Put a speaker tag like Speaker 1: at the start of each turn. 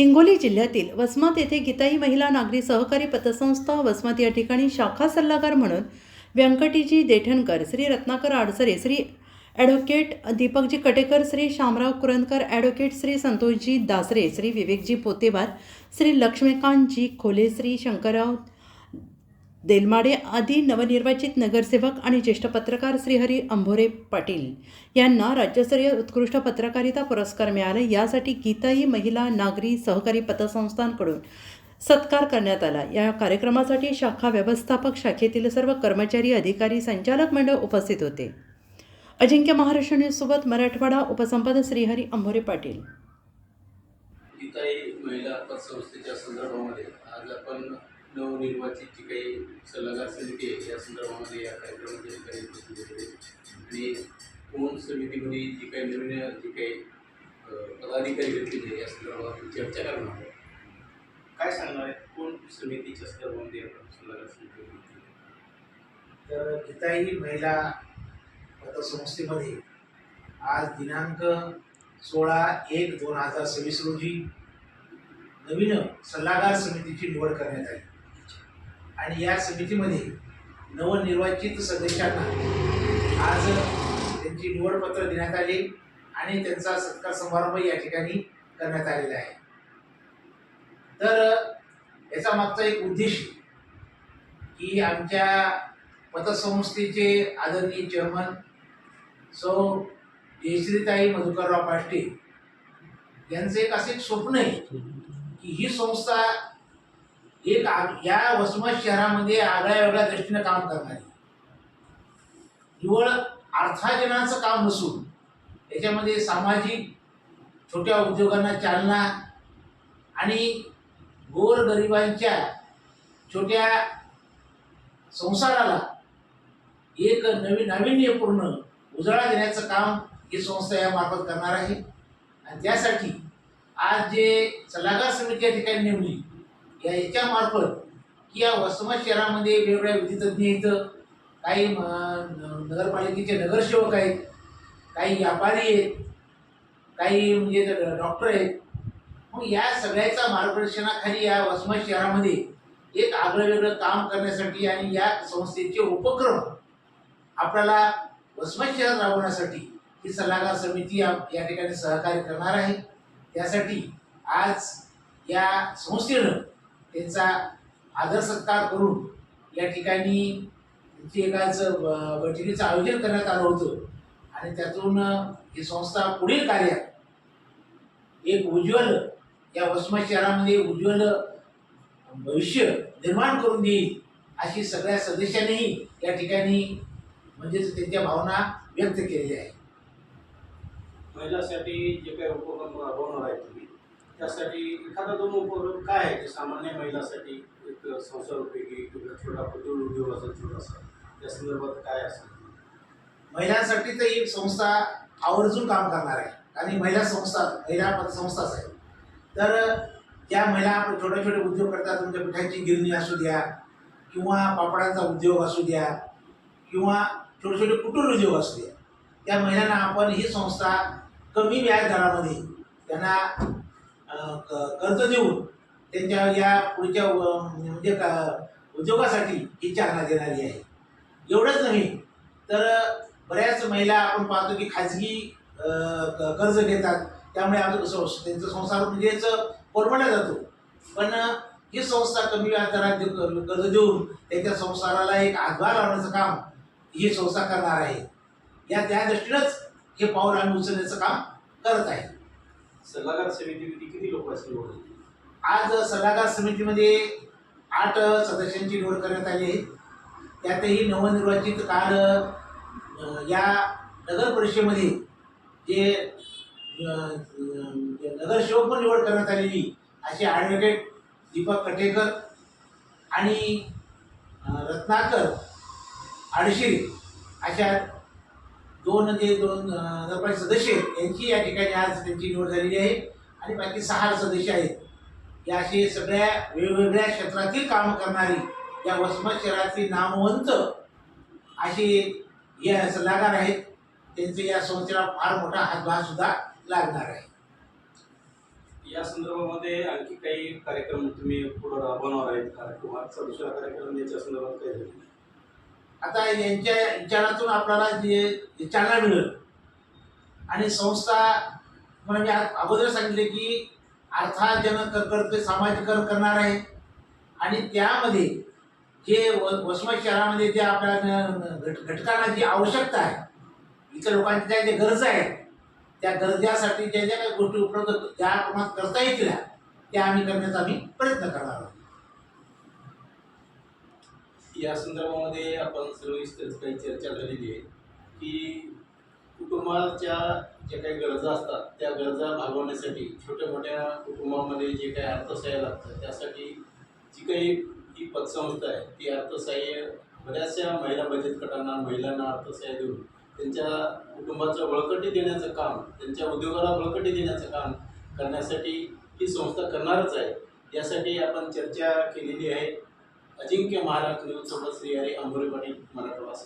Speaker 1: हिंगोली जिल्ह्यातील वसमत येथे गीताई महिला नागरी सहकारी पतसंस्था वसमत या ठिकाणी शाखा सल्लागार म्हणून व्यंकटीजी देठणकर श्री रत्नाकर आडसरे श्री ॲडव्होकेट दीपकजी कटेकर श्री शामराव कुरंदकर ॲडव्होकेट श्री संतोषजी दासरे श्री विवेकजी पोतेवार श्री लक्ष्मीकांतजी खोले श्री शंकरराव देलमाडे आदी नवनिर्वाचित नगरसेवक आणि ज्येष्ठ पत्रकार श्रीहरी अंभोरे पाटील यांना राज्यस्तरीय उत्कृष्ट पत्रकारिता पुरस्कार मिळाला. यासाठी गीताई महिला नागरी सहकारी पतसंस्थांकडून सत्कार करण्यात आला. या कार्यक्रमासाठी शाखा व्यवस्थापक शाखेतील सर्व कर्मचारी अधिकारी संचालक मंडळ उपस्थित होते. अजिंक्य महाराष्ट्र न्यूजसोबत मराठवाडा उपसंपादक श्रीहरी अंभोरे पाटील.
Speaker 2: गीताई महिला पतसंस्थेच्या संदर्भामध्ये आज आपण नवनिर्वाचित जी काही सल्लागार समिती आहे या संदर्भामध्ये या कार्यक्रमाच्या ठिकाणी उपस्थित होते आणि कोण समितीमध्ये जी काही नवीन जी काही पदाधिकारी घेतलेले या संदर्भात चर्चा करणार आहोत काय सांगणार आहे? कोण समितीच्या संदर्भामध्ये आपण सल्लागार समिती?
Speaker 3: तर गीताई महिला पतसंस्थेमध्ये आज दिनांक सोळा एक दोन हजार सव्वीस रोजी नवीन सल्लागार समितीची निवड करण्यात आली. आणि या समितीमध्ये नवनिर्वाचित सदस्यांना आज त्यांची निवडपत्र देण्यात आली आणि त्यांचा सत्कार समारंभ या ठिकाणी करण्यात आलेला आहे. तर याचा मागचा एक उद्देश की आमच्या पतसंस्थेचे आदरणीय चेअरमन सौ जयश्रीताई मधुकरराव पाष्टे यांचं एक असं एक स्वप्न आहे की ही संस्था एक या वसमत शहरामध्ये आगळ्या वेगळ्या दृष्टीने काम करणारी. केवळ अर्थार्जनाचं काम नसून याच्यामध्ये सामाजिक छोट्या उद्योगांना चालना आणि गोरगरिबांच्या छोट्या संसाराला एक नवीन नाविन्यपूर्ण उजळा देण्याचं काम ही संस्था यामार्फत करणार आहे. आणि त्यासाठी आज जे सल्लागार समिती या ठिकाणी नेमली या याच्यामार्फत की या वसमत शहरामध्ये वेगवेगळ्या विधितज्ञ इथं काही म, न- नगरपालिकेचे नगरसेवक आहेत काही व्यापारी आहेत काही म्हणजे डॉक्टर आहेत. मग या सगळ्याच्या मार्गदर्शनाखाली या वसमत शहरामध्ये एक आगळं वेगळं काम करण्यासाठी आणि या संस्थेचे उपक्रम आपल्याला वसमत शहरात राबवण्यासाठी ही सल्लागार समिती या ठिकाणी सहकार्य करणार आहे. त्यासाठी आज या संस्थेनं त्यांचा आदर सत्कार करून या ठिकाणी त्यांची एकाच बैठकीचं आयोजन करण्यात आलं होतं. आणि त्यातून ही संस्था पुढील कार्यात एक उज्ज्वल या वसमत शहरामध्ये उज्ज्वल भविष्य निर्माण करून देईल अशी सगळ्या सदस्यांनीही या ठिकाणी म्हणजेच त्यांच्या भावना व्यक्त केलेल्या आहेत.
Speaker 4: महिलांसाठी जे काही उपक्रम राबवणार आहे तुम्ही? त्यासाठी एखादा दोन उपक्रम काय आहे सामान्य महिलांसाठी एक संसारोपयोगी किंवा छोटा कुटीर उद्योग असेल छोटासा त्या संदर्भात काय असेल?
Speaker 3: महिलांसाठी तर ही संस्था आवर्जून काम करणार आहे. आणि महिला संस्था महिला पतसंस्थाच आहे. तर त्या महिला छोटे छोटे उद्योग करतात. तुमच्या पिठाची गिरणी असू द्या किंवा पापडांचा उद्योग असू द्या किंवा छोटे छोटे कुटुंब उद्योग असू द्या. त्या महिलांना आपण ही संस्था कमी व्याज दरामध्ये त्यांना कर्ज देऊन त्यांच्या या पुढच्या म्हणजे का- उद्योगासाठी ही चालना देणारी आहे. एवढंच नाही तर बऱ्याच महिला आपण पाहतो की खाजगी क- कर्ज घेतात. त्यामुळे आज कसं त्यांचं संसार म्हणजेच कोलमडला जातो. पण ही संस्था कमी व्याजदरात दे- कर्ज देऊन त्यांच्या संसाराला एक हातभार लावण्याचं काम ही संस्था करणार आहे. या त्या दृष्टीनंच हे पाऊल आम्ही उचलण्याचं काम करत आहे.
Speaker 4: सल्लागार समितीमध्ये किती लोक असतील निवड
Speaker 3: आज सल्लागार समितीमध्ये आठ सदस्यांची निवड करण्यात आली आहे. त्यातही नवनिर्वाचित काल या नगर परिषदेमध्ये जे नगरसेवक पण निवड करण्यात आलेली असे ॲडव्होकेट दीपक कटेकर आणि रत्नाकर आडशिरे अशा दोन जे दोन हजार नगरपालिका सदस्य आहेत. यांची या ठिकाणी आज त्यांची निवड झालेली आहे आणि बाकी सहा सदस्य आहेत. या असे सगळ्या वेगवेगळ्या क्षेत्रातील काम करणारी या वसमत शहरातील नामवंत असे या सल्लागार आहेत. त्यांचे या संस्थेला फार मोठा हातभार सुद्धा लागणार आहे.
Speaker 4: या संदर्भामध्ये आणखी काही कार्यक्रम तुम्ही पुढे राबवणार आहेत का? किंवा दुसरा कार्यक्रम याच्या संदर्भात काही
Speaker 3: आता यांच्या विचारातून आपल्याला जे चालना मिळेल. आणि संस्था म्हणजे मी अगोदर सांगितले की अर्थाजनक कर्तव्य सामाजिकरण करणार आहे. आणि त्यामध्ये जे वसमत शहरामध्ये जे आपल्या न- घट घटकांना जी आवश्यकता आहे इतर लोकांच्या ज्या गरजा आहेत त्या गरजासाठी ज्या ज्या काही गोष्टी उपलब्ध ज्या प्रमाणात करता येतील त्या आम्ही करण्याचा आम्ही प्रयत्न करणार आहोत.
Speaker 2: या संदर्भामध्ये आपण सर्व काही चर्चा झालेली आहे की कुटुंबाच्या ज्या काही गरजा असतात त्या गरजा भागवण्यासाठी छोट्या मोठ्या कुटुंबामध्ये जे काही अर्थसहाय्य लागतं त्यासाठी जी काही ही पतसंस्था आहे ती अर्थसहाय्य बऱ्याचशा महिला बचत गटांना महिलांना अर्थसहाय्य देऊन त्यांच्या कुटुंबाचं बळकटी देण्याचं काम त्यांच्या उद्योगाला बळकटी देण्याचं काम करण्यासाठी ही संस्था करणारच आहे. यासाठी आपण चर्चा केलेली आहे. अजिंक्य महाराज न्यूज सोबत श्री हरी अंबोरे पाटील मराठवाडा.